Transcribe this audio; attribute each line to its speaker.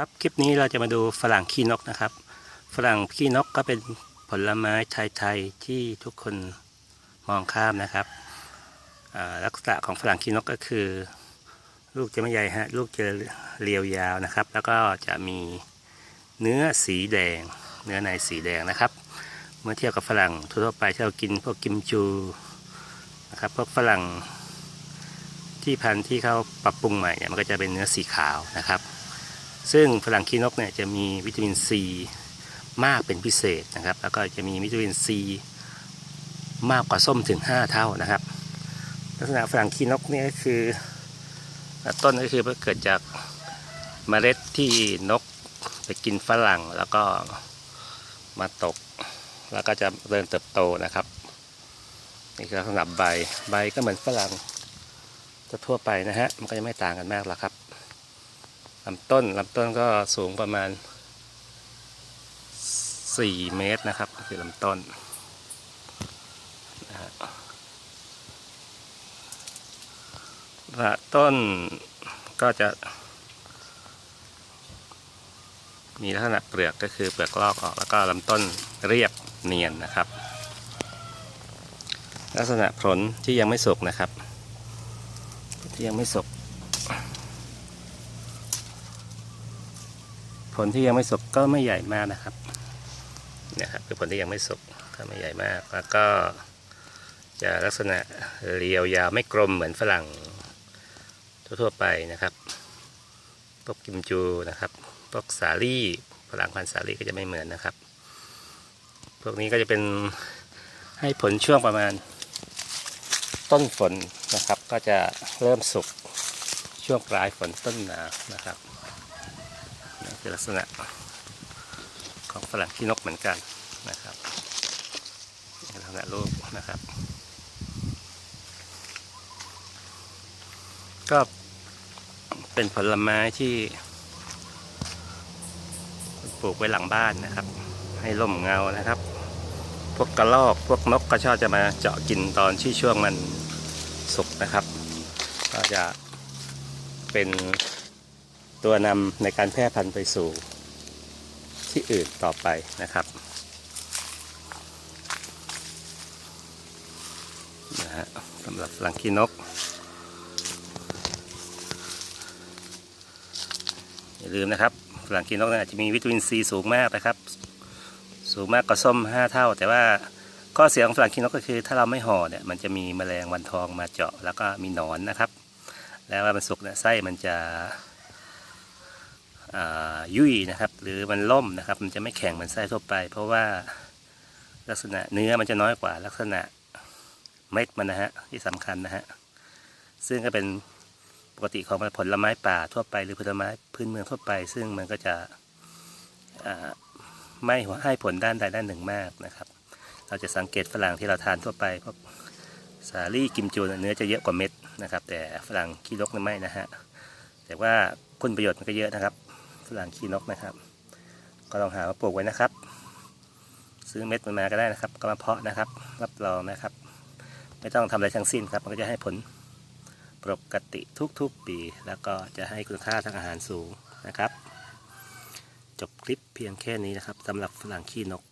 Speaker 1: ครับคลิปนี้เราจะมาดูฝรั่งขี้นกนะครับ ฝรั่งขี้นกก็เป็นผลไม้ไทยๆที่ทุกคนมองข้ามนะครับลักษณะของฝรั่งขี้นกก็คือ ลูกจะไม่ใหญ่ฮะลูกจะเรียวยาวนะครับ แล้วก็จะมีเนื้อสีแดง เนื้อในสีแดงนะครับ เมื่อเทียบกับฝรั่งทั่วไปที่เรากินพวกกิมจูนะครับพวกฝรั่งที่พันธุ์ที่เขาปรับปรุงใหม่เนี่ยมันก็จะเป็นเนื้อสีขาวนะครับ ซึ่งฝรั่งขี้นกเนี่ยจะมีวิตามินซีมากเป็นพิเศษนะครับ แล้วก็จะมีวิตามินซีมากกว่าส้มถึง 5 เท่านะครับ ลักษณะฝรั่งขี้นกเนี่ยก็คือ ต้นก็คือเกิดจากเมล็ดที่นกไปกินฝรั่งแล้วก็มาตก แล้วก็จะเริ่มเติบโตนะครับนี่คือลักษณะใบใบก็เหมือนฝรั่งทั่วไปนะฮะมันก็จะไม่ต่างกันมากหรอกครับ ลำต้นลำต้นก็สูงประมาณ 4 เมตรนะครับ คือลำต้นนะฮะละต้นก็จะ มีลักษณะเปลือกก็คือเปลือกลอกออกแล้วก็ลำต้นเรียบเนียนนะครับ ลักษณะผลที่ยังไม่สุกนะครับ ที่ยังไม่สุก ผลที่ยังไม่สุกก็ไม่ใหญ่มากนะครับนี่ครับคือผลที่ยังไม่สุกก็ไม่ใหญ่มาก แล้วก็จะลักษณะเรียวยาวไม่กลมเหมือนฝรั่งทั่วๆไปนะครับพวกกิมจูนะครับพวกสาลี่ฝรั่งพันสาลี่ก็จะไม่เหมือนนะครับ พวกนี้ก็จะเป็นให้ผลช่วงประมาณต้นฝนนะครับ ก็จะเริ่มสุกช่วงปลายฝนต้นหนาวนะครับ คือลักษณะของฝรั่งขี้นกเหมือนกันนะครับลักษณะรูปนะครับ ก็เป็นผลไม้ที่ปลูกไว้หลังบ้านนะครับ ให้ร่มเงานะครับ พวกกระรอกพวกนกก็ชอบจะมาเจาะกินตอนที่ช่วงมันสุกนะครับ ก็จะเป็น ตัวนำในการแพร่พันธุ์ไปสู่ที่อื่นต่อไปนะครับนะฮะสำหรับฝรั่งขี้นก อย่าลืมนะครับฝรั่งขี้นกอาจจะมีวิตามินซีสูงมากนะครับ สูงมากกว่าส้ม 5 เท่า แต่ว่าข้อเสียของฝรั่งขี้นกก็คือ ถ้าเราไม่ห่อเนี่ยมันจะมีแมลงวันทองมาเจาะแล้วก็มีหนอนนะครับ แล้วว่ามันสุกเนี่ยไส้มันจะ ยุ่ยนะครับ หรือมันล่มนะครับ มันจะไม่แข็งเหมือนไส้ทั่วไป เพราะว่าลักษณะเนื้อมันจะน้อยกว่าลักษณะเม็ดมันนะฮะที่สำคัญนะฮะซึ่งก็เป็นปกติของผลไม้ป่าทั่วไป หรือผลไม้พื้นเมืองทั่วไป ซึ่งมันก็จะอ่าไม่ให้ผลด้านใดด้านหนึ่งมากนะครับ เราจะสังเกตฝรั่งที่เราทานทั่วไปพวกสาลี่กิมจูเนี่ยเนื้อจะเยอะกว่าเม็ดนะครับ แต่ฝรั่งขี้นกเนี่ยไม่นะฮะแต่ว่าคุณประโยชน์มันก็เยอะนะครับ ฝรั่งขี้นกนะครับ ก็ลองหามาปลูกไว้นะครับ ซื้อเม็ดมันมาก็ได้นะครับ ก็มาเพาะนะครับ รับรองนะครับ ไม่ต้องทำอะไรทั้งสิ้นครับ มันก็จะให้ผลปกติทุกๆปี แล้วก็จะให้คุณค่าทางอาหารสูงนะครับ จบคลิปเพียงแค่นี้นะครับสำหรับฝรั่งขี้นก